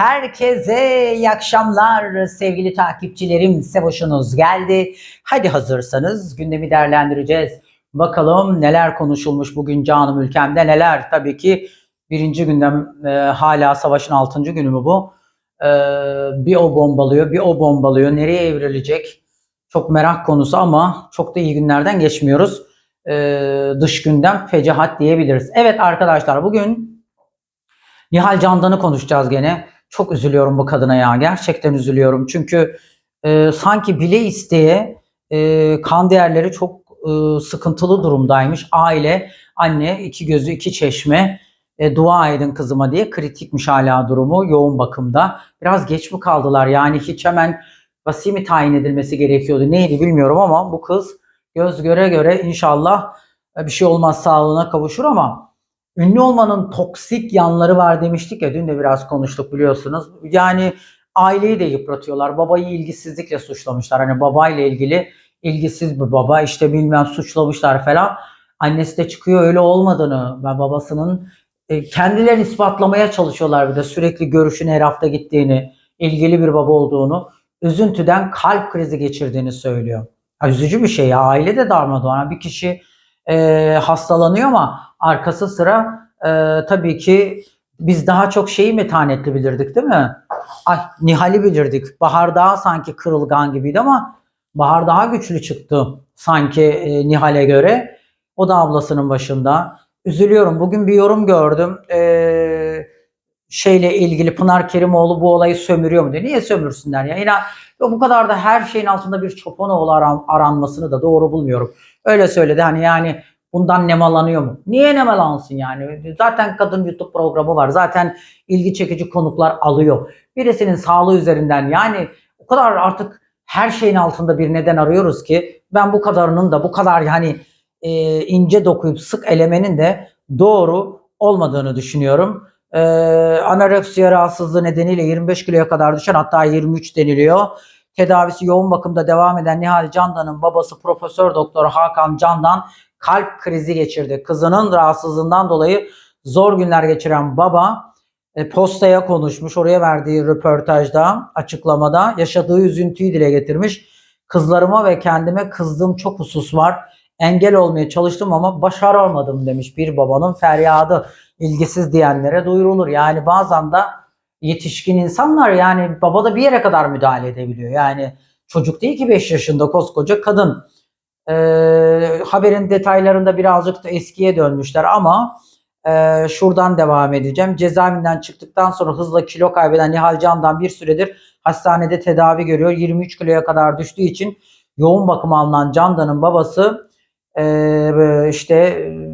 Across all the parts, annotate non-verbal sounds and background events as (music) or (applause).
herkese iyi akşamlar sevgili takipçilerim. Sevoşunuz geldi. Hadi hazırsanız gündemi değerlendireceğiz. Bakalım neler konuşulmuş bugün canım ülkemde neler. Tabii ki birinci gündem e, hala savaşın altıncı günü mü bu? E, bir o bombalıyor bir o bombalıyor. Nereye evrilecek? Çok merak konusu ama çok da iyi günlerden geçmiyoruz. E, dış gündem fecahat diyebiliriz. Evet arkadaşlar bugün Nihal Candan'ı konuşacağız gene. Çok üzülüyorum bu kadına ya. Gerçekten üzülüyorum. Çünkü e, sanki bile isteye e, kan değerleri çok e, sıkıntılı durumdaymış. Aile, anne, iki gözü, iki çeşme. E, dua edin kızıma diye kritikmiş hala durumu yoğun bakımda. Biraz geç mi kaldılar? Yani hiç hemen vasi mi tayin edilmesi gerekiyordu? Neydi bilmiyorum ama bu kız göz göre göre inşallah e, bir şey olmaz sağlığına kavuşur ama ünlü olmanın toksik yanları var demiştik ya dün de biraz konuştuk biliyorsunuz. Yani aileyi de yıpratıyorlar. Babayı ilgisizlikle suçlamışlar. Hani babayla ilgili ilgisiz bir baba işte bilmem suçlamışlar falan. Annesi de çıkıyor öyle olmadığını ve babasının e, kendilerini ispatlamaya çalışıyorlar bir de sürekli görüşün her hafta gittiğini, ilgili bir baba olduğunu, üzüntüden kalp krizi geçirdiğini söylüyor. Ya, üzücü bir şey ya aile de darmadağın. Bir kişi e, hastalanıyor ama arkası sıra e, tabii ki biz daha çok şeyi metanetli bilirdik değil mi? Ay Nihal'i bilirdik. Bahar daha sanki kırılgan gibiydi ama Bahar daha güçlü çıktı sanki e, Nihal'e göre. O da ablasının başında. Üzülüyorum. Bugün bir yorum gördüm. Ee, şeyle ilgili Pınar Kerimoğlu bu olayı sömürüyor mu diye. Niye sömürsünler ya? Yine bu kadar da her şeyin altında bir Çopanoğlu aran, aranmasını da doğru bulmuyorum. Öyle söyledi hani yani bundan nemalanıyor mu? Niye nemalansın yani? Zaten kadın YouTube programı var. Zaten ilgi çekici konuklar alıyor. Birisinin sağlığı üzerinden yani o kadar artık her şeyin altında bir neden arıyoruz ki ben bu kadarının da bu kadar yani e, ince dokuyup sık elemenin de doğru olmadığını düşünüyorum. E, anoreksiya rahatsızlığı nedeniyle 25 kiloya kadar düşen hatta 23 deniliyor. Tedavisi yoğun bakımda devam eden Nihal Candan'ın babası Profesör Doktor Hakan Candan kalp krizi geçirdi. Kızının rahatsızlığından dolayı zor günler geçiren baba e, postaya konuşmuş. Oraya verdiği röportajda, açıklamada yaşadığı üzüntüyü dile getirmiş. Kızlarıma ve kendime kızdığım çok husus var. Engel olmaya çalıştım ama başaramadım demiş bir babanın feryadı. ilgisiz diyenlere duyurulur. Yani bazen de yetişkin insanlar yani baba da bir yere kadar müdahale edebiliyor. Yani çocuk değil ki 5 yaşında koskoca kadın. Ee, haberin detaylarında birazcık da eskiye dönmüşler ama e, şuradan devam edeceğim. Cezaevinden çıktıktan sonra hızla kilo kaybeden Nihal Candan bir süredir hastanede tedavi görüyor. 23 kiloya kadar düştüğü için yoğun bakıma alınan Candan'ın babası e, işte e,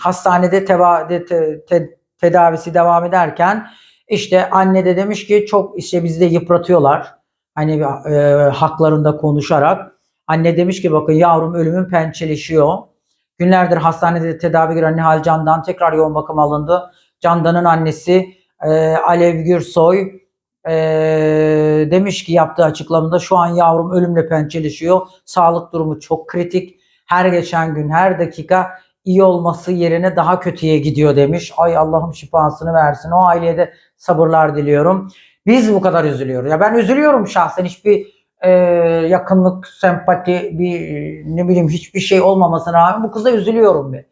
hastanede teva, de, te, te, tedavisi devam ederken işte anne de demiş ki çok işte bizi de yıpratıyorlar. Hani e, haklarında konuşarak. Anne demiş ki bakın yavrum ölümün pençeleşiyor. Günlerdir hastanede tedavi gören Nihal Candan tekrar yoğun bakım alındı. Candan'ın annesi e, Alev Gürsoy e, demiş ki yaptığı açıklamada şu an yavrum ölümle pençeleşiyor. Sağlık durumu çok kritik. Her geçen gün her dakika iyi olması yerine daha kötüye gidiyor demiş. Ay Allah'ım şifasını versin. O aileye de sabırlar diliyorum. Biz bu kadar üzülüyoruz. Ya ben üzülüyorum şahsen hiçbir e, yakınlık, sempati, bir ne bileyim hiçbir şey olmamasına rağmen bu kıza üzülüyorum ben.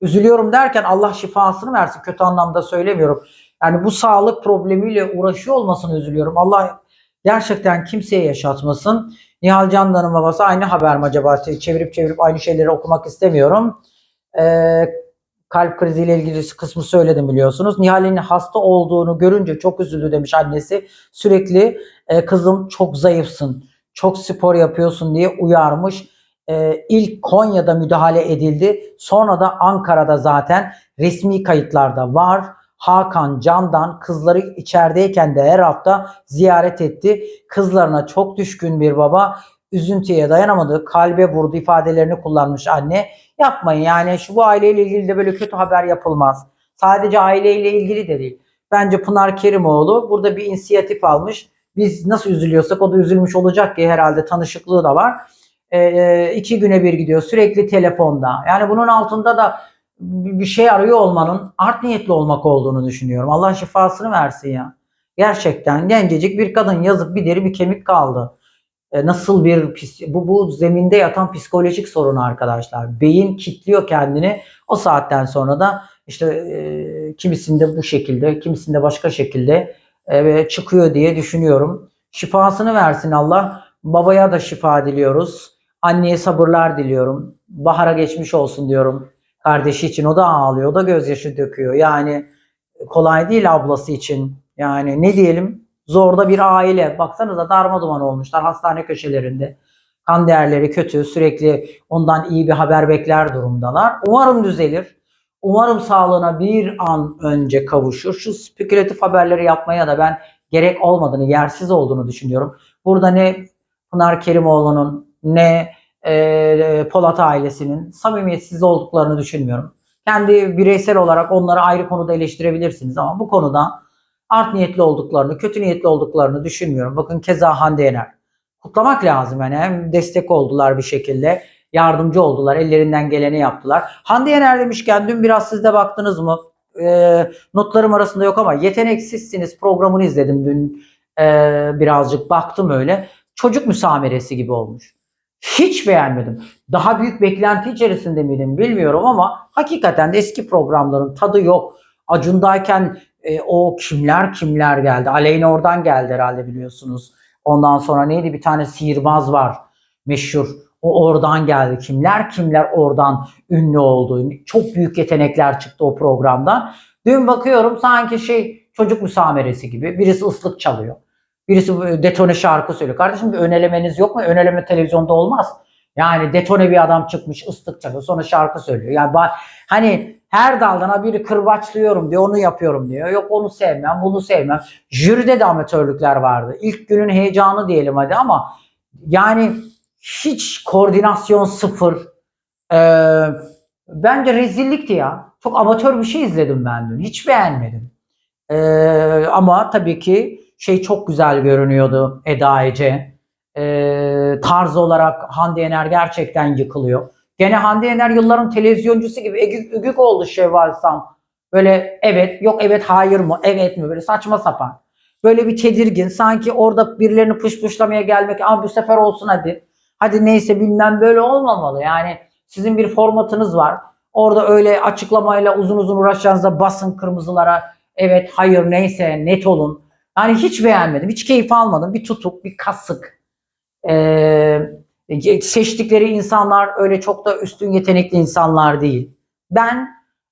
Üzülüyorum derken Allah şifasını versin. Kötü anlamda söylemiyorum. Yani bu sağlık problemiyle uğraşıyor olmasını üzülüyorum. Allah gerçekten kimseye yaşatmasın. Nihal Candan'ın babası aynı haber mi acaba? Çevirip çevirip aynı şeyleri okumak istemiyorum. Ee, kalp kriziyle ilgili kısmı söyledim biliyorsunuz. Nihal'in hasta olduğunu görünce çok üzüldü demiş annesi. Sürekli e, kızım çok zayıfsın, çok spor yapıyorsun diye uyarmış. E, ilk Konya'da müdahale edildi. Sonra da Ankara'da zaten resmi kayıtlarda var. Hakan Candan kızları içerideyken de her hafta ziyaret etti. Kızlarına çok düşkün bir baba. Üzüntüye dayanamadı. Kalbe vurdu ifadelerini kullanmış anne. Yapmayın yani şu bu aileyle ilgili de böyle kötü haber yapılmaz. Sadece aileyle ilgili de değil. Bence Pınar Kerimoğlu burada bir inisiyatif almış. Biz nasıl üzülüyorsak o da üzülmüş olacak ki herhalde tanışıklığı da var. E, iki güne bir gidiyor sürekli telefonda. Yani bunun altında da bir şey arıyor olmanın art niyetli olmak olduğunu düşünüyorum. Allah şifasını versin ya. Gerçekten gencecik bir kadın yazıp bir deri bir kemik kaldı. E, nasıl bir bu bu zeminde yatan psikolojik sorun arkadaşlar. Beyin kilitliyor kendini. O saatten sonra da işte e, kimisinde bu şekilde, kimisinde başka şekilde e, çıkıyor diye düşünüyorum. Şifasını versin Allah. Babaya da şifa diliyoruz. Anneye sabırlar diliyorum. Bahar'a geçmiş olsun diyorum. Kardeşi için o da ağlıyor, o da gözyaşı döküyor. Yani kolay değil ablası için. Yani ne diyelim? Zorda bir aile. Baksanıza darma duman olmuşlar hastane köşelerinde. Kan değerleri kötü. Sürekli ondan iyi bir haber bekler durumdalar. Umarım düzelir. Umarım sağlığına bir an önce kavuşur. Şu spekülatif haberleri yapmaya da ben gerek olmadığını, yersiz olduğunu düşünüyorum. Burada ne Pınar Kerimoğlu'nun ne e, Polat ailesinin samimiyetsiz olduklarını düşünmüyorum. Kendi bireysel olarak onları ayrı konuda eleştirebilirsiniz ama bu konuda art niyetli olduklarını, kötü niyetli olduklarını düşünmüyorum. Bakın keza Hande Yener. Kutlamak lazım yani. Hem destek oldular bir şekilde, yardımcı oldular, ellerinden geleni yaptılar. Hande Yener demişken dün biraz siz de baktınız mı? Ee, notlarım arasında yok ama Yeteneksizsiniz programını izledim dün ee, birazcık baktım öyle. Çocuk müsameresi gibi olmuş. Hiç beğenmedim. Daha büyük beklenti içerisinde miydim bilmiyorum ama hakikaten de eski programların tadı yok. Acun'dayken e, o kimler kimler geldi. Aleyna oradan geldi herhalde biliyorsunuz. Ondan sonra neydi bir tane sihirbaz var meşhur. O oradan geldi. Kimler kimler oradan ünlü oldu. Çok büyük yetenekler çıktı o programda. Dün bakıyorum sanki şey çocuk müsameresi gibi. Birisi ıslık çalıyor. Birisi böyle detone şarkı söylüyor. Kardeşim bir önelemeniz yok mu? Öneleme televizyonda olmaz. Yani detone bir adam çıkmış ıslık çalıyor sonra şarkı söylüyor. Yani hani her daldan biri kırbaçlıyorum diyor onu yapıyorum diyor. Yok onu sevmem bunu sevmem. Jüride de amatörlükler vardı. İlk günün heyecanı diyelim hadi ama yani hiç koordinasyon sıfır. Ee, bence rezillikti ya. Çok amatör bir şey izledim ben dün. Hiç beğenmedim. Ee, ama tabii ki şey çok güzel görünüyordu Eda Ece. Ee, tarz olarak Hande Yener gerçekten yıkılıyor. Gene Hande Yener yılların televizyoncusu gibi egük oldu Şevval Sam. Böyle evet yok evet hayır mı evet mi böyle saçma sapan. Böyle bir tedirgin sanki orada birilerini pışpışlamaya gelmek ama bu sefer olsun hadi. Hadi neyse bilmem böyle olmamalı yani sizin bir formatınız var. Orada öyle açıklamayla uzun uzun uğraşacağınızda basın kırmızılara evet hayır neyse net olun. Yani hiç beğenmedim hiç keyif almadım bir tutuk bir kasık. Ee, seçtikleri insanlar öyle çok da üstün yetenekli insanlar değil. Ben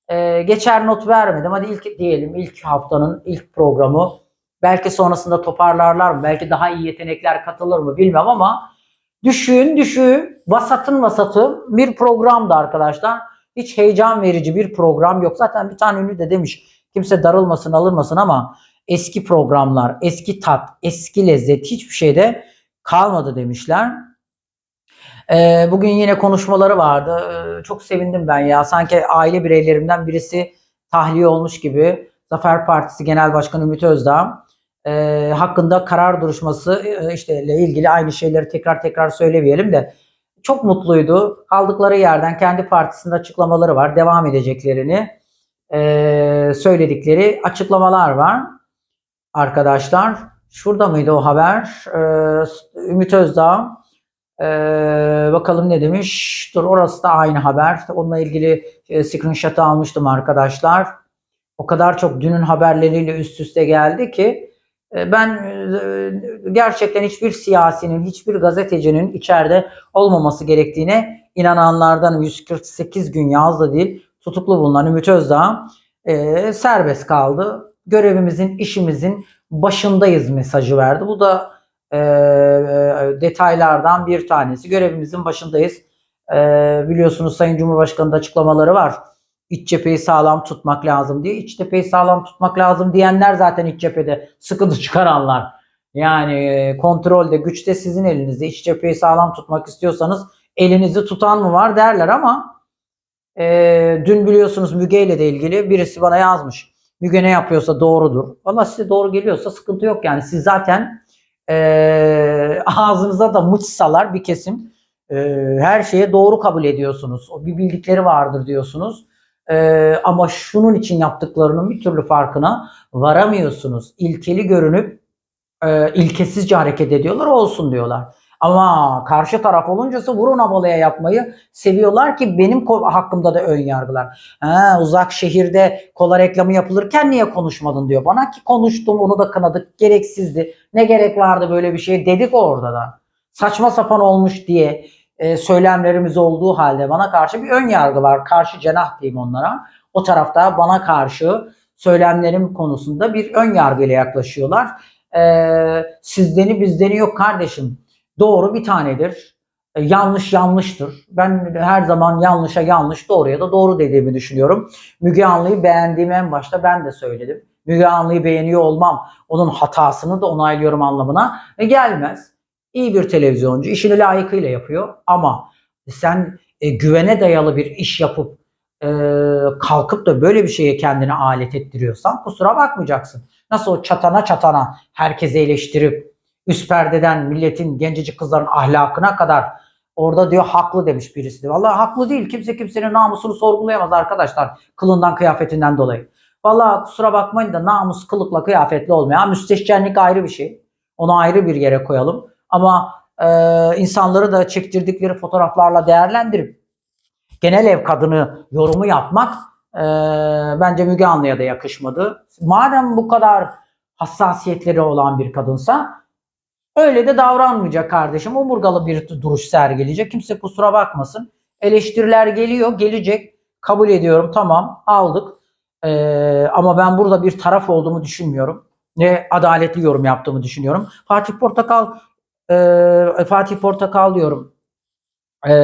e, geçer not vermedim. Hadi ilk diyelim ilk haftanın ilk programı. Belki sonrasında toparlarlar mı? Belki daha iyi yetenekler katılır mı bilmem ama düşüğün düşüğü, vasatın vasatı bir programdı arkadaşlar. Hiç heyecan verici bir program yok. Zaten bir tane ünlü de demiş kimse darılmasın alırmasın ama eski programlar, eski tat, eski lezzet hiçbir şeyde kalmadı demişler. Ee, bugün yine konuşmaları vardı. Ee, çok sevindim ben ya. Sanki aile bireylerimden birisi tahliye olmuş gibi. Zafer Partisi Genel Başkanı Ümit Özdağ e, hakkında karar duruşması e, işte ile ilgili aynı şeyleri tekrar tekrar söylemeyelim de çok mutluydu. Kaldıkları yerden kendi partisinde açıklamaları var. Devam edeceklerini e, söyledikleri açıklamalar var arkadaşlar. Şurada mıydı o haber? Ee, Ümit Özdağ ee, bakalım ne demiş. Dur orası da aynı haber. Onunla ilgili e, screenshot'ı almıştım arkadaşlar. O kadar çok dünün haberleriyle üst üste geldi ki e, ben e, gerçekten hiçbir siyasinin, hiçbir gazetecinin içeride olmaması gerektiğine inananlardan 148 gün yazdı değil tutuklu bulunan Ümit Özdağ e, serbest kaldı. Görevimizin, işimizin başındayız mesajı verdi. Bu da e, e, detaylardan bir tanesi. Görevimizin başındayız. E, biliyorsunuz Sayın Cumhurbaşkanı'nın açıklamaları var. İç cepheyi sağlam tutmak lazım diye. İç cepheyi sağlam tutmak lazım diyenler zaten iç cephede sıkıntı çıkaranlar. Yani e, kontrolde, güçte sizin elinizde. İç cepheyi sağlam tutmak istiyorsanız elinizi tutan mı var derler ama e, dün biliyorsunuz Müge ile de ilgili birisi bana yazmış. Müge ne yapıyorsa doğrudur. Valla size doğru geliyorsa sıkıntı yok yani. Siz zaten e, ağzınıza da mıçsalar bir kesim e, her şeye doğru kabul ediyorsunuz. O bir bildikleri vardır diyorsunuz. Ee, ama şunun için yaptıklarının bir türlü farkına varamıyorsunuz. İlkeli görünüp e, ilkesizce hareket ediyorlar olsun diyorlar. Ama karşı taraf oluncası vurun abalaya yapmayı seviyorlar ki benim hakkımda da ön yargılar. Ha, uzak şehirde kola reklamı yapılırken niye konuşmadın diyor. Bana ki konuştum onu da kınadık gereksizdi. Ne gerek vardı böyle bir şey dedik orada da. Saçma sapan olmuş diye e, söylemlerimiz olduğu halde bana karşı bir ön yargı var. Karşı cenah diyeyim onlara. O tarafta bana karşı söylemlerim konusunda bir ön yargıyla yaklaşıyorlar. E, sizdeni bizdeni yok kardeşim. Doğru bir tanedir. E, yanlış yanlıştır. Ben her zaman yanlışa yanlış, doğruya da doğru dediğimi düşünüyorum. Müge Anlı'yı beğendiğimi en başta ben de söyledim. Müge Anlı'yı beğeniyor olmam onun hatasını da onaylıyorum anlamına e, gelmez. İyi bir televizyoncu, işini layıkıyla yapıyor ama sen e, güvene dayalı bir iş yapıp e, kalkıp da böyle bir şeye kendini alet ettiriyorsan kusura bakmayacaksın. Nasıl o çatana çatana herkese eleştirip üst perdeden milletin gencecik kızların ahlakına kadar orada diyor haklı demiş birisi. de. Vallahi haklı değil. Kimse kimsenin namusunu sorgulayamaz arkadaşlar kılından kıyafetinden dolayı. Vallahi kusura bakmayın da namus kılıkla kıyafetli. Ha, müsteşcenlik ayrı bir şey. Onu ayrı bir yere koyalım. Ama e, insanları da çektirdikleri fotoğraflarla değerlendirip genel ev kadını yorumu yapmak e, bence Müge Anlı'ya da yakışmadı. Madem bu kadar hassasiyetleri olan bir kadınsa öyle de davranmayacak kardeşim. Omurgalı bir duruş sergileyecek. Kimse kusura bakmasın. Eleştiriler geliyor, gelecek. Kabul ediyorum, tamam aldık. E, ama ben burada bir taraf olduğumu düşünmüyorum. Ne adaletli yorum yaptığımı düşünüyorum. Fatih Portakal e, Fatih Portakal diyorum. E,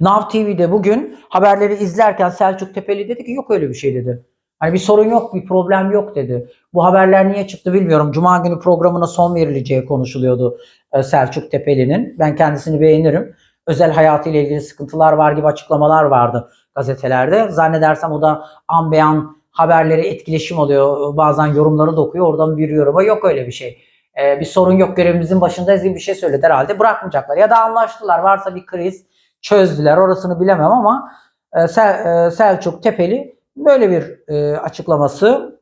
Nav TV'de bugün haberleri izlerken Selçuk Tepeli dedi ki yok öyle bir şey dedi. Hani bir sorun yok, bir problem yok dedi. Bu haberler niye çıktı bilmiyorum. Cuma günü programına son verileceği konuşuluyordu e, Selçuk Tepeli'nin. Ben kendisini beğenirim. Özel hayatıyla ilgili sıkıntılar var gibi açıklamalar vardı gazetelerde. Zannedersem o da an haberleri etkileşim oluyor. Bazen yorumları da okuyor. Oradan bir yoruma yok öyle bir şey. Ee, bir sorun yok görevimizin başındayız gibi bir şey söyledi herhalde. Bırakmayacaklar. Ya da anlaştılar. Varsa bir kriz çözdüler. Orasını bilemem ama e, Sel- e, Selçuk Tepeli böyle bir e, açıklaması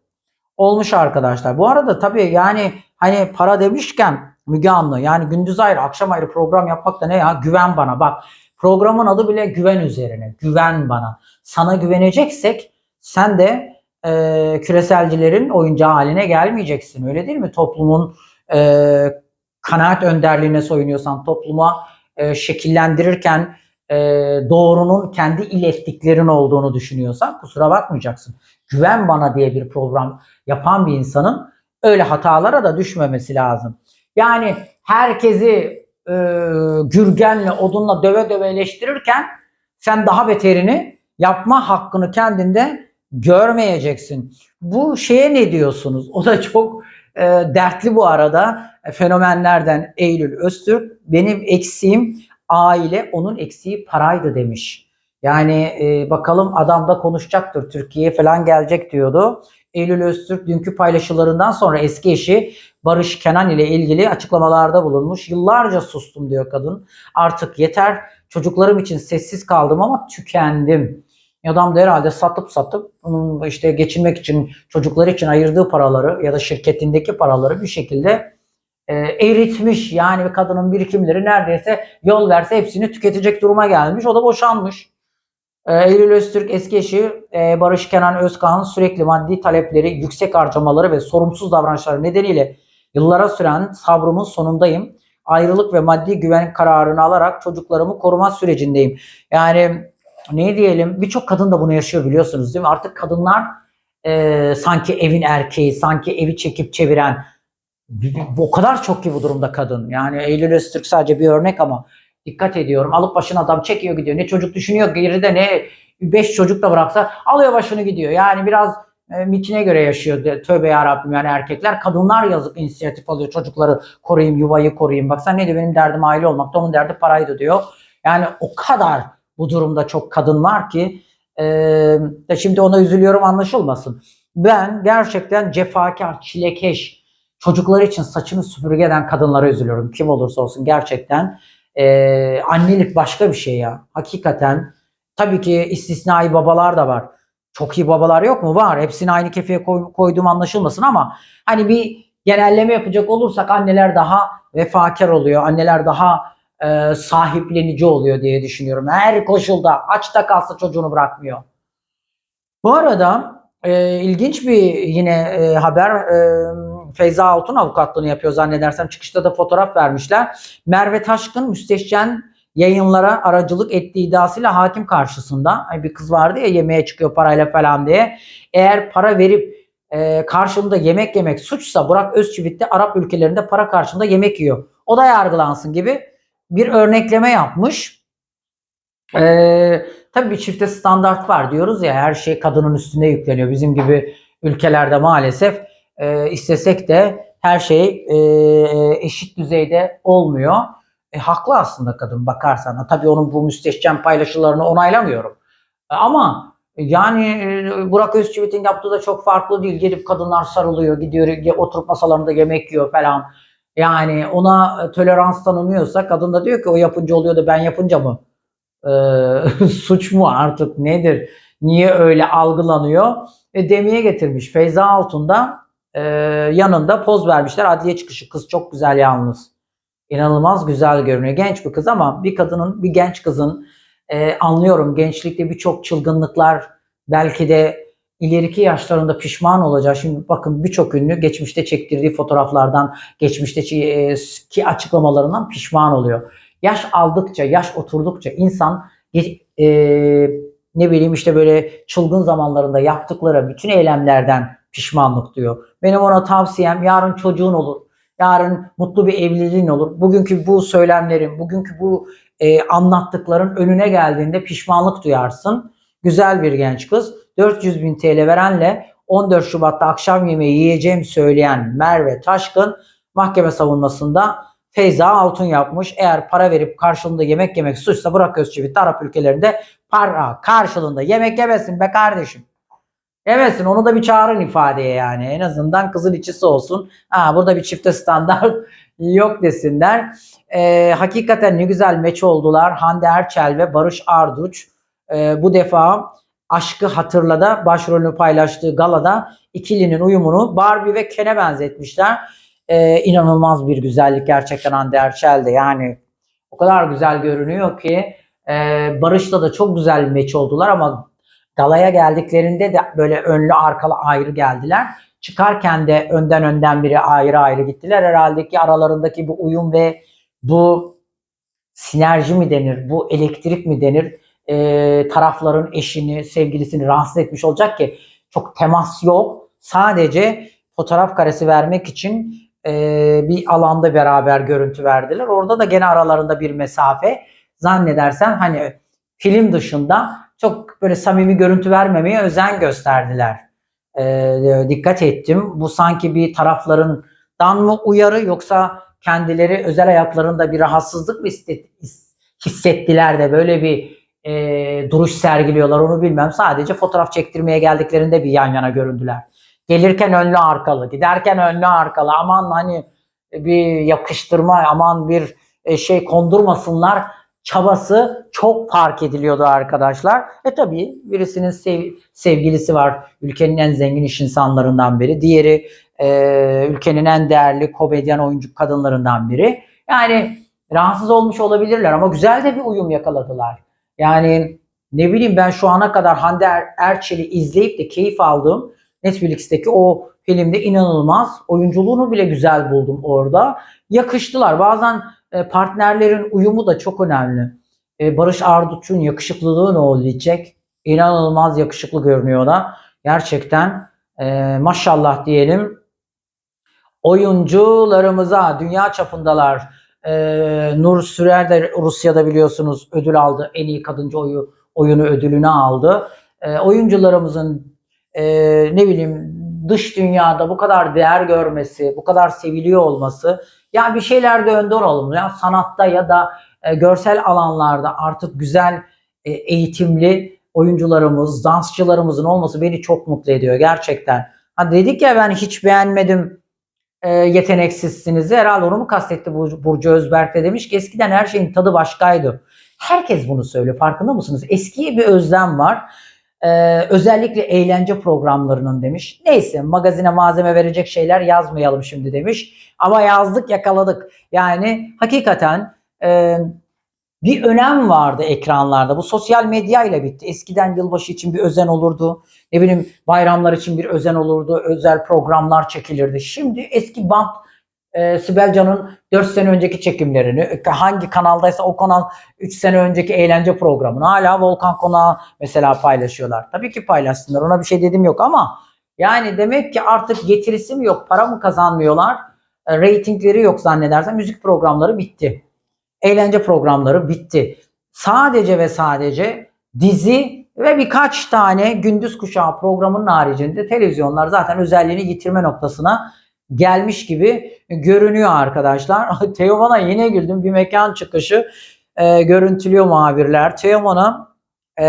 olmuş arkadaşlar. Bu arada tabii yani hani para demişken Müge Anlı yani gündüz ayrı akşam ayrı program yapmak da ne ya güven bana bak programın adı bile güven üzerine güven bana sana güveneceksek sen de e, küreselcilerin oyuncağı haline gelmeyeceksin öyle değil mi toplumun e, kanaat önderliğine soyunuyorsan topluma e, şekillendirirken e, doğrunun kendi ilettiklerin olduğunu düşünüyorsan kusura bakmayacaksın. Güven bana diye bir program yapan bir insanın öyle hatalara da düşmemesi lazım. Yani herkesi e, gürgenle, odunla döve döve eleştirirken sen daha beterini yapma hakkını kendinde görmeyeceksin. Bu şeye ne diyorsunuz? O da çok e, dertli bu arada. E, fenomenlerden Eylül Öztürk benim eksiğim aile, onun eksiği paraydı demiş. Yani e, bakalım adam da konuşacaktır. Türkiye'ye falan gelecek diyordu. Eylül Öztürk dünkü paylaşılarından sonra eski eşi Barış Kenan ile ilgili açıklamalarda bulunmuş. Yıllarca sustum diyor kadın. Artık yeter. Çocuklarım için sessiz kaldım ama tükendim. Adam da herhalde satıp satıp işte geçinmek için çocukları için ayırdığı paraları ya da şirketindeki paraları bir şekilde e, eritmiş. Yani kadının birikimleri neredeyse yol verse hepsini tüketecek duruma gelmiş. O da boşanmış. E, Eylül Öztürk eski eşi e, Barış Kenan Özkan sürekli maddi talepleri, yüksek harcamaları ve sorumsuz davranışları nedeniyle yıllara süren sabrımın sonundayım. Ayrılık ve maddi güven kararını alarak çocuklarımı koruma sürecindeyim. Yani ne diyelim birçok kadın da bunu yaşıyor biliyorsunuz değil mi? Artık kadınlar e, sanki evin erkeği, sanki evi çekip çeviren o kadar çok ki bu durumda kadın. Yani Eylül Öztürk sadece bir örnek ama dikkat ediyorum. Alıp başını adam çekiyor gidiyor. Ne çocuk düşünüyor geride ne beş çocuk da bıraksa alıyor başını gidiyor. Yani biraz e, mitine göre yaşıyor. Tövbe yarabbim yani erkekler. Kadınlar yazık inisiyatif alıyor. Çocukları koruyayım, yuvayı koruyayım. Bak sen ne diyor benim derdim aile olmakta onun derdi paraydı diyor. Yani o kadar bu durumda çok kadın var ki e, şimdi ona üzülüyorum anlaşılmasın. Ben gerçekten cefakar, çilekeş, çocukları için saçını süpürge eden kadınlara üzülüyorum. Kim olursa olsun gerçekten. E, annelik başka bir şey ya. Hakikaten. Tabii ki istisnai babalar da var. çok iyi babalar yok mu? Var. Hepsini aynı kefeye koy, koyduğum anlaşılmasın ama hani bir genelleme yapacak olursak anneler daha vefakar oluyor. Anneler daha e, sahiplenici oluyor diye düşünüyorum. Her koşulda açta kalsa çocuğunu bırakmıyor. Bu arada e, ilginç bir yine e, haber. E, Feyza Altun avukatlığını yapıyor zannedersem. Çıkışta da fotoğraf vermişler. Merve Taşkın müsteşen yayınlara aracılık ettiği iddiasıyla hakim karşısında. Bir kız vardı ya yemeğe çıkıyor parayla falan diye. Eğer para verip e, karşılığında yemek yemek suçsa Burak Özçivit de Arap ülkelerinde para karşılığında yemek yiyor. O da yargılansın gibi bir örnekleme yapmış. Ee, tabii bir çifte standart var diyoruz ya her şey kadının üstüne yükleniyor. Bizim gibi ülkelerde maalesef e, istesek de her şey e, eşit düzeyde olmuyor. E, haklı aslında kadın bakarsan. Tabii onun bu müstehcen paylaşılarını onaylamıyorum. E, ama yani e, Burak Özçivit'in yaptığı da çok farklı değil. Gelip kadınlar sarılıyor, gidiyor oturup masalarında yemek yiyor falan. Yani ona e, tolerans tanımıyorsa kadın da diyor ki o yapınca oluyor da ben yapınca mı? E, (laughs) suç mu artık nedir? Niye öyle algılanıyor? E, demeye getirmiş. Feyza Altun da e, yanında poz vermişler. Adliye çıkışı kız çok güzel yalnız. İnanılmaz güzel görünüyor. Genç bir kız ama bir kadının, bir genç kızın e, anlıyorum gençlikte birçok çılgınlıklar belki de ileriki yaşlarında pişman olacak. Şimdi bakın birçok ünlü geçmişte çektirdiği fotoğraflardan, geçmişteki e, açıklamalarından pişman oluyor. Yaş aldıkça, yaş oturdukça insan e, ne bileyim işte böyle çılgın zamanlarında yaptıkları bütün eylemlerden pişmanlık duyuyor. Benim ona tavsiyem yarın çocuğun olur. Yarın mutlu bir evliliğin olur. Bugünkü bu söylemlerin, bugünkü bu e, anlattıkların önüne geldiğinde pişmanlık duyarsın. Güzel bir genç kız. 400 bin TL verenle 14 Şubat'ta akşam yemeği yiyeceğim söyleyen Merve Taşkın mahkeme savunmasında Feyza Altun yapmış. Eğer para verip karşılığında yemek yemek suçsa Burak Özçivit Arap ülkelerinde para karşılığında yemek yemesin be kardeşim. Yemesin onu da bir çağırın ifadeye yani. En azından kızın içisi olsun. Ha, burada bir çifte standart (laughs) yok desinler. Ee, hakikaten ne güzel meç oldular. Hande Erçel ve Barış Arduç. Ee, bu defa Aşkı Hatırla'da başrolünü paylaştığı galada ikilinin uyumunu Barbie ve Ken'e benzetmişler. Ee, inanılmaz bir güzellik gerçekten Hande Erçel'de yani o kadar güzel görünüyor ki e, Barış'la da çok güzel bir meç oldular ama galaya geldiklerinde de böyle önlü arkalı ayrı geldiler. Çıkarken de önden önden biri ayrı ayrı gittiler. Herhalde ki aralarındaki bu uyum ve bu sinerji mi denir, bu elektrik mi denir? Ee, tarafların eşini, sevgilisini rahatsız etmiş olacak ki çok temas yok. Sadece fotoğraf karesi vermek için e, bir alanda beraber görüntü verdiler. Orada da gene aralarında bir mesafe. Zannedersen hani film dışında çok böyle samimi görüntü vermemeye özen gösterdiler. Ee, dikkat ettim. Bu sanki bir taraflarından mı uyarı yoksa kendileri özel hayatlarında bir rahatsızlık mı hissettiler de böyle bir e, duruş sergiliyorlar onu bilmem. Sadece fotoğraf çektirmeye geldiklerinde bir yan yana göründüler. Gelirken önlü arkalı, giderken önlü arkalı. Aman hani bir yakıştırma, aman bir e, şey kondurmasınlar çabası çok fark ediliyordu arkadaşlar. E tabii birisinin sev- sevgilisi var. Ülkenin en zengin iş insanlarından biri. Diğeri e, ülkenin en değerli komedyen oyuncu kadınlarından biri. Yani rahatsız olmuş olabilirler ama güzel de bir uyum yakaladılar. Yani ne bileyim ben şu ana kadar Hande Er- Erçel'i izleyip de keyif aldığım Netflix'teki o filmde inanılmaz. Oyunculuğunu bile güzel buldum orada. Yakıştılar. Bazen e, partnerlerin uyumu da çok önemli. E, Barış Arduç'un yakışıklılığı ne olacak? İnanılmaz yakışıklı görünüyor da. Gerçekten e, maşallah diyelim. Oyuncularımıza dünya çapındalar. E, Nur Sürer de Rusya'da biliyorsunuz ödül aldı. En iyi kadıncı oyu, oyunu ödülünü aldı. E, oyuncularımızın e, ne bileyim dış dünyada bu kadar değer görmesi, bu kadar seviliyor olması ya bir şeylerde önde olalım ya sanatta ya da e, görsel alanlarda artık güzel e, eğitimli oyuncularımız, dansçılarımızın olması beni çok mutlu ediyor gerçekten. Ha dedik ya ben hiç beğenmedim e, yeteneksizsiniz. Herhalde onu mu kastetti Bur- Burcu Özberk de demiş ki eskiden her şeyin tadı başkaydı. Herkes bunu söylüyor farkında mısınız? Eskiye bir özlem var. Ee, özellikle eğlence programlarının demiş. Neyse magazine malzeme verecek şeyler yazmayalım şimdi demiş. Ama yazdık yakaladık. Yani hakikaten e, bir önem vardı ekranlarda. Bu sosyal medya ile bitti. Eskiden yılbaşı için bir özen olurdu. Ne bileyim bayramlar için bir özen olurdu. Özel programlar çekilirdi. Şimdi eski bant e, Sibel Can'ın 4 sene önceki çekimlerini, hangi kanaldaysa o kanal 3 sene önceki eğlence programını hala Volkan Konağı mesela paylaşıyorlar. Tabii ki paylaşsınlar. Ona bir şey dedim yok ama yani demek ki artık getirisi mi yok, para mı kazanmıyorlar, e, reytingleri yok zannedersem müzik programları bitti. Eğlence programları bitti. Sadece ve sadece dizi ve birkaç tane gündüz kuşağı programının haricinde televizyonlar zaten özelliğini yitirme noktasına gelmiş gibi görünüyor arkadaşlar. (laughs) Teoman'a yine güldüm. Bir mekan çıkışı e, görüntülüyor muhabirler. Teoman'a e,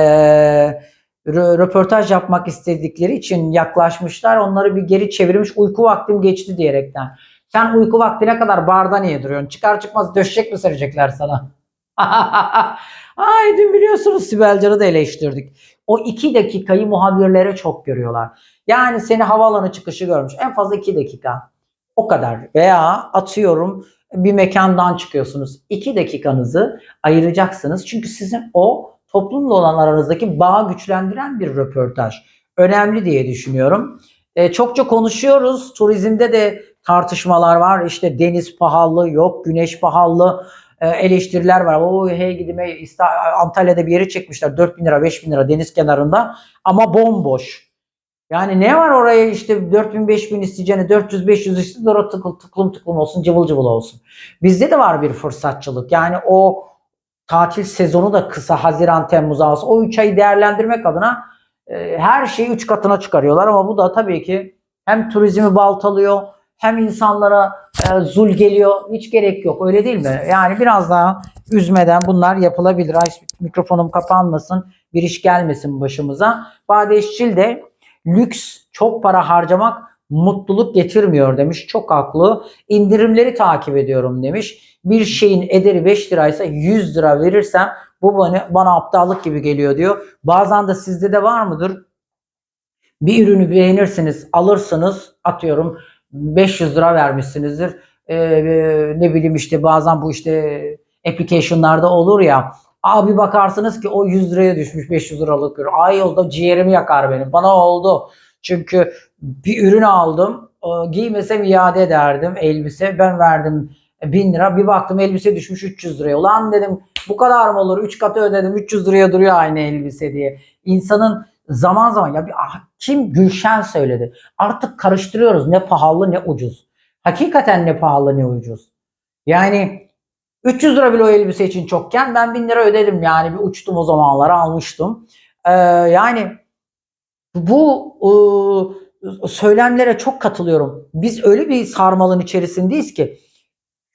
rö- röportaj yapmak istedikleri için yaklaşmışlar. Onları bir geri çevirmiş. Uyku vaktim geçti diyerekten. Sen uyku vaktine kadar barda niye duruyorsun? Çıkar çıkmaz döşecek mi serecekler sana? (laughs) Ay dün biliyorsunuz Sibel Can'ı da eleştirdik. O iki dakikayı muhabirlere çok görüyorlar. Yani seni havaalanı çıkışı görmüş. En fazla iki dakika. O kadar. Veya atıyorum bir mekandan çıkıyorsunuz. İki dakikanızı ayıracaksınız. Çünkü sizin o toplumla olan aranızdaki bağı güçlendiren bir röportaj. Önemli diye düşünüyorum. E, çokça konuşuyoruz. Turizmde de tartışmalar var. İşte deniz pahalı, yok güneş pahalı e, eleştiriler var. O hey gidime Antalya'da bir yeri çekmişler. 4 bin lira 5 bin lira deniz kenarında ama bomboş. Yani ne var oraya işte 4000 5000 isteyeceğine 400 500 işte doğru tıkıl tıklım tıklım olsun cıvıl cıvıl olsun. Bizde de var bir fırsatçılık. Yani o tatil sezonu da kısa Haziran Temmuz Ağustos o 3 ayı değerlendirmek adına her şeyi 3 katına çıkarıyorlar ama bu da tabii ki hem turizmi baltalıyor hem insanlara e, zul geliyor. Hiç gerek yok. Öyle değil mi? Yani biraz daha üzmeden bunlar yapılabilir. Ay mikrofonum kapanmasın. Bir iş gelmesin başımıza. Bade İşçil de lüks çok para harcamak mutluluk getirmiyor demiş. Çok haklı. İndirimleri takip ediyorum demiş. Bir şeyin ederi 5 liraysa 100 lira verirsem bu bana, bana aptallık gibi geliyor diyor. Bazen de sizde de var mıdır? Bir ürünü beğenirsiniz, alırsınız, atıyorum 500 lira vermişsinizdir. Ee, ne bileyim işte bazen bu işte application'larda olur ya. Abi bakarsınız ki o 100 liraya düşmüş 500 liralık ürün. Ay oldu ciğerimi yakar benim. Bana oldu. Çünkü bir ürün aldım. Giymesem iade ederdim elbise. Ben verdim 1000 lira. Bir baktım elbise düşmüş 300 liraya. Ulan dedim bu kadar mı olur? 3 katı ödedim 300 liraya duruyor aynı elbise diye. İnsanın zaman zaman ya bir ah, kim Gülşen söyledi. Artık karıştırıyoruz ne pahalı ne ucuz. Hakikaten ne pahalı ne ucuz. Yani 300 lira bile o elbise için çokken ben 1000 lira ödedim yani bir uçtum o zamanlar almıştım. Ee, yani bu e, söylemlere çok katılıyorum. Biz öyle bir sarmalın içerisindeyiz ki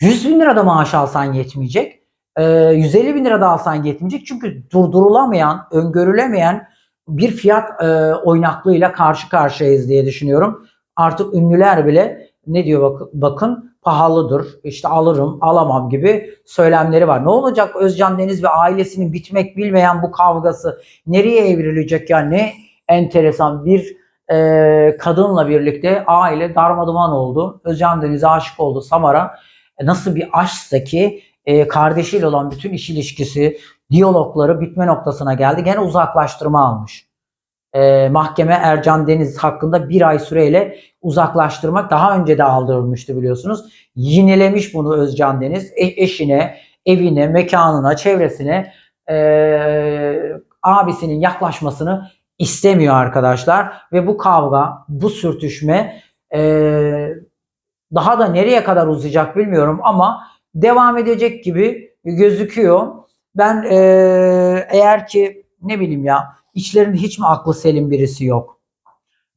100 bin lira da maaş alsan yetmeyecek. Ee, 150 bin lira da alsan yetmeyecek. Çünkü durdurulamayan, öngörülemeyen bir fiyat e, oynaklığıyla karşı karşıyayız diye düşünüyorum. Artık ünlüler bile ne diyor bak, bakın pahalıdır, işte alırım, alamam gibi söylemleri var. Ne olacak Özcan Deniz ve ailesinin bitmek bilmeyen bu kavgası nereye evrilecek ya ne enteresan bir e, kadınla birlikte aile darmaduman oldu. Özcan Deniz aşık oldu Samar'a. Nasıl bir aşksa ki e, kardeşiyle olan bütün iş ilişkisi, diyalogları bitme noktasına geldi. Gene uzaklaştırma almış. E, mahkeme Ercan Deniz hakkında bir ay süreyle uzaklaştırmak daha önce de aldırılmıştı biliyorsunuz. Yinelemiş bunu Özcan Deniz. E- eşine, evine, mekanına, çevresine e, abisinin yaklaşmasını istemiyor arkadaşlar. Ve bu kavga, bu sürtüşme e, daha da nereye kadar uzayacak bilmiyorum ama devam edecek gibi gözüküyor. Ben e, eğer ki ne bileyim ya içlerinde hiç mi aklı selim birisi yok?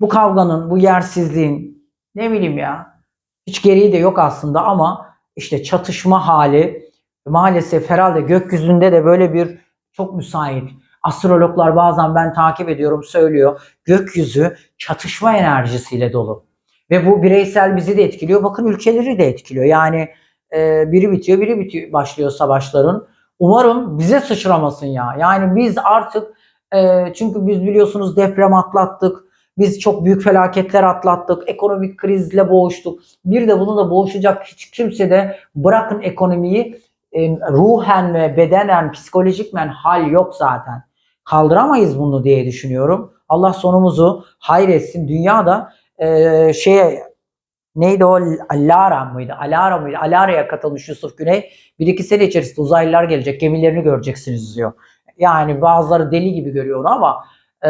Bu kavganın, bu yersizliğin ne bileyim ya hiç gereği de yok aslında ama işte çatışma hali maalesef herhalde gökyüzünde de böyle bir çok müsait. Astrologlar bazen ben takip ediyorum söylüyor. Gökyüzü çatışma enerjisiyle dolu. Ve bu bireysel bizi de etkiliyor. Bakın ülkeleri de etkiliyor. Yani e, biri bitiyor, biri bitiyor, başlıyor savaşların. Umarım bize sıçramasın ya. Yani biz artık Ee, çünkü biz biliyorsunuz deprem atlattık. Biz çok büyük felaketler atlattık. Ekonomik krizle boğuştuk. Bir de bununla boğuşacak hiç kimse de bırakın ekonomiyi e, ruhen ve bedenen, psikolojikmen hal yok zaten. Kaldıramayız bunu diye düşünüyorum. Allah sonumuzu hayretsin. Dünyada e, şeye neydi o Alara mıydı? Alara mıydı? Alara'ya katılmış Yusuf Güney. Bir iki sene içerisinde uzaylılar gelecek. Gemilerini göreceksiniz diyor. Yani bazıları deli gibi görüyor ama e,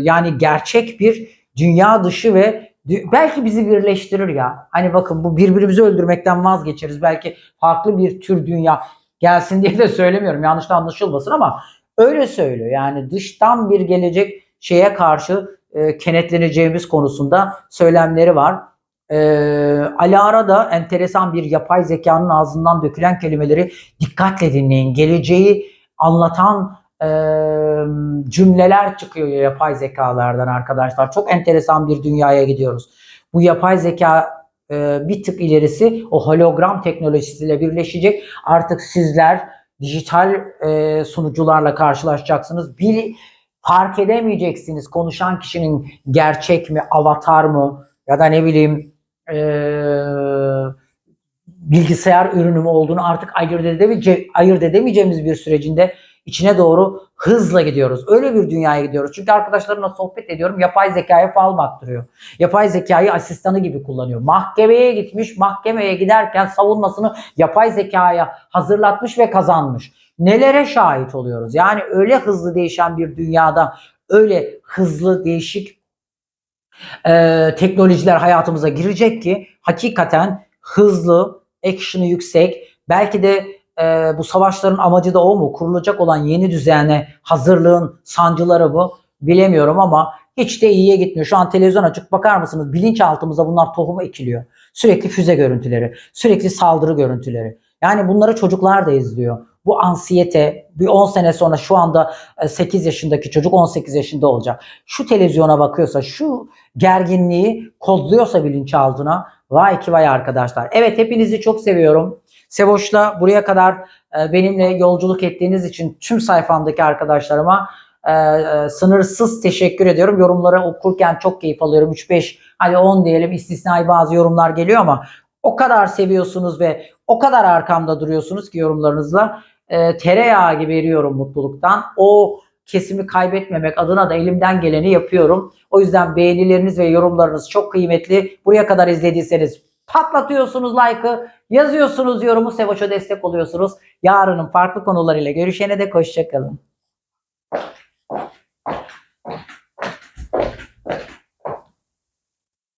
yani gerçek bir dünya dışı ve belki bizi birleştirir ya. Hani bakın bu birbirimizi öldürmekten vazgeçeriz. Belki farklı bir tür dünya gelsin diye de söylemiyorum. Yanlış anlaşılmasın ama öyle söylüyor. Yani dıştan bir gelecek şeye karşı e, kenetleneceğimiz konusunda söylemleri var. E, Ali Ara da enteresan bir yapay zekanın ağzından dökülen kelimeleri dikkatle dinleyin. Geleceği anlatan e, cümleler çıkıyor yapay zekalardan arkadaşlar. Çok enteresan bir dünyaya gidiyoruz. Bu yapay zeka e, bir tık ilerisi o hologram teknolojisiyle birleşecek. Artık sizler dijital e, sunucularla karşılaşacaksınız. Bir fark edemeyeceksiniz konuşan kişinin gerçek mi, avatar mı ya da ne bileyim e, bilgisayar ürünü mü olduğunu artık ayırt, edemeyece- ayırt edemeyeceğimiz bir sürecinde içine doğru hızla gidiyoruz. Öyle bir dünyaya gidiyoruz. Çünkü arkadaşlarımla sohbet ediyorum. Yapay zekaya fal baktırıyor. Yapay zekayı asistanı gibi kullanıyor. Mahkemeye gitmiş. Mahkemeye giderken savunmasını yapay zekaya hazırlatmış ve kazanmış. Nelere şahit oluyoruz? Yani öyle hızlı değişen bir dünyada öyle hızlı değişik e, teknolojiler hayatımıza girecek ki hakikaten hızlı, action'ı yüksek, belki de e, bu savaşların amacı da o mu? Kurulacak olan yeni düzene hazırlığın sancıları bu. Bilemiyorum ama hiç de iyiye gitmiyor. Şu an televizyon açık bakar mısınız? Bilinçaltımıza bunlar tohumu ekiliyor. Sürekli füze görüntüleri, sürekli saldırı görüntüleri. Yani bunları çocuklar da izliyor. Bu ansiyete bir 10 sene sonra şu anda e, 8 yaşındaki çocuk 18 yaşında olacak. Şu televizyona bakıyorsa, şu gerginliği kodluyorsa bilinçaltına vay ki vay arkadaşlar. Evet hepinizi çok seviyorum. Sevoş'la buraya kadar e, benimle yolculuk ettiğiniz için tüm sayfamdaki arkadaşlarıma e, e, sınırsız teşekkür ediyorum. Yorumları okurken çok keyif alıyorum. 3-5 hadi 10 diyelim istisnai bazı yorumlar geliyor ama o kadar seviyorsunuz ve o kadar arkamda duruyorsunuz ki yorumlarınızla e, tereyağı gibi eriyorum mutluluktan. O kesimi kaybetmemek adına da elimden geleni yapıyorum. O yüzden beğenileriniz ve yorumlarınız çok kıymetli. Buraya kadar izlediyseniz patlatıyorsunuz like'ı, yazıyorsunuz yorumu, Sevoş'a destek oluyorsunuz. Yarının farklı konularıyla görüşene dek hoşçakalın.